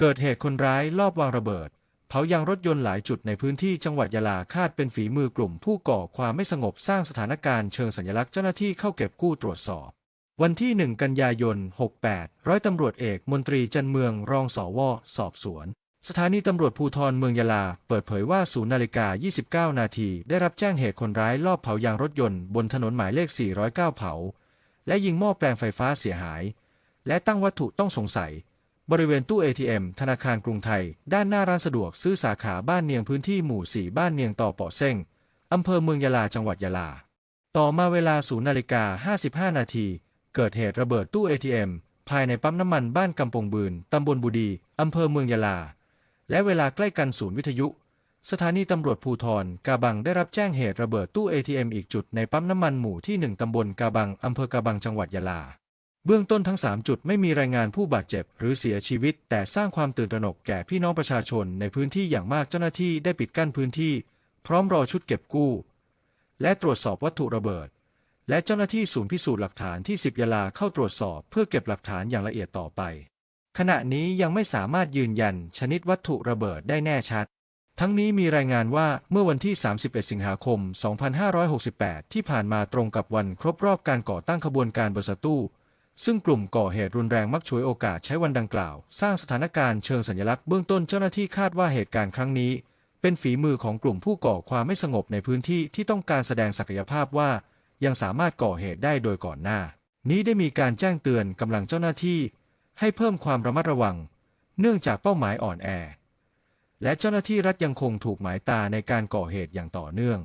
เกิดเหตุคนร้ายลอบวางระเบิด เผายางรถยนต์หลายจุดในพื้นที่จังหวัดยะลาคาดเป็นฝีมือกลุ่มผู้ก่อความไม่สงบสร้างสถานการณ์เชิงสัญลักษณ์เจ้าหน้าที่เข้าเก็บกู้ตรวจสอบ วันที่ 1 กันยายน 68 ร้อยตำรวจเอกมนตรีจันเมืองรองสวสอบสวนสถานีตำรวจภูธรเมืองยะลา เปิดเผยว่าศูนย์นาฬิกา 29 นาที ได้รับแจ้งเหตุคนร้ายลอบเผายางรถยนต์บนถนนหมายเลข 409 เผา และยิงหม้อแปลงไฟฟ้าเสียหาย และตั้งวัตถุต้องสงสัย บริเวณตู้ ATM ธนาคารกรุงไทย ด้านหน้าร้านสะดวกซื้อสาขาบ้านเนียงพื้นที่หมู่ 4 บ้านเนียงต่อปาะเส้งอำเภอเมืองยะลาจังหวัดยะลา ต่อมาเวลา0นาฬิกา55 นาที เกิดเหตุระเบิดตู้ ATM ภายในปั๊มน้ำมันบ้านกำปงบืน ตำบลบุดี อำเภอเมืองยะลา และเวลาใกล้กันศูนย์วิทยุ สถานีตำรวจภูธรกาบังได้รับแจ้งเหตุระเบิดตู้ ATM อีกจุดในปั๊มน้ำมันหมู่ที่ 1 ตำบลกาบัง อำเภอกาบังจังหวัดยะลา เบื้องต้นทั้ง 3 จุดไม่มีรายงานผู้บาดเจ็บหรือเสียชีวิต แต่สร้างความตื่นตระหนกแก่พี่น้องประชาชนในพื้นที่อย่างมากเจ้าหน้าที่ได้ปิดกั้นพื้นที่ พร้อมรอชุดเก็บกู้ และตรวจสอบวัตถุระเบิด และเจ้าหน้าที่ศูนย์พิสูจน์หลักฐานที่10ยะลาเข้าตรวจสอบเพื่อเก็บหลักฐานอย่างละเอียดต่อไป ขณะนี้ยังไม่สามารถยืนยันชนิดวัตถุระเบิดได้แน่ชัด ทั้งนี้มีรายงานว่าเมื่อวันที่ 31 สิงหาคม 2568 ที่ผ่านมาตรงกับวันครบรอบการก่อตั้งขบวนการบริษัทตู้ ซึ่งกลุ่มก่อเหตุรุนแรงมักฉวยโอกาสใช้วันดังกล่าว สร้างสถานการณ์เชิงสัญลักษณ์เบื้องต้นเจ้าหน้าที่คาดว่าเหตุการณ์ครั้งนี้ เป็นฝีมือของกลุ่มผู้ก่อความไม่สงบในพื้นที่ที่ต้องการแสดงศักยภาพว่า ยังสามารถก่อเหตุได้โดยก่อนหน้า นี้ได้มีการแจ้งเตือนกำลังเจ้าหน้าที่ ให้เพิ่มความระมัดระวัง เนื่องจากเป้าหมายอ่อนแอ และเจ้าหน้าที่รัฐยังคงถูกหมายตาในการก่อเหตุอย่างต่อเนื่อง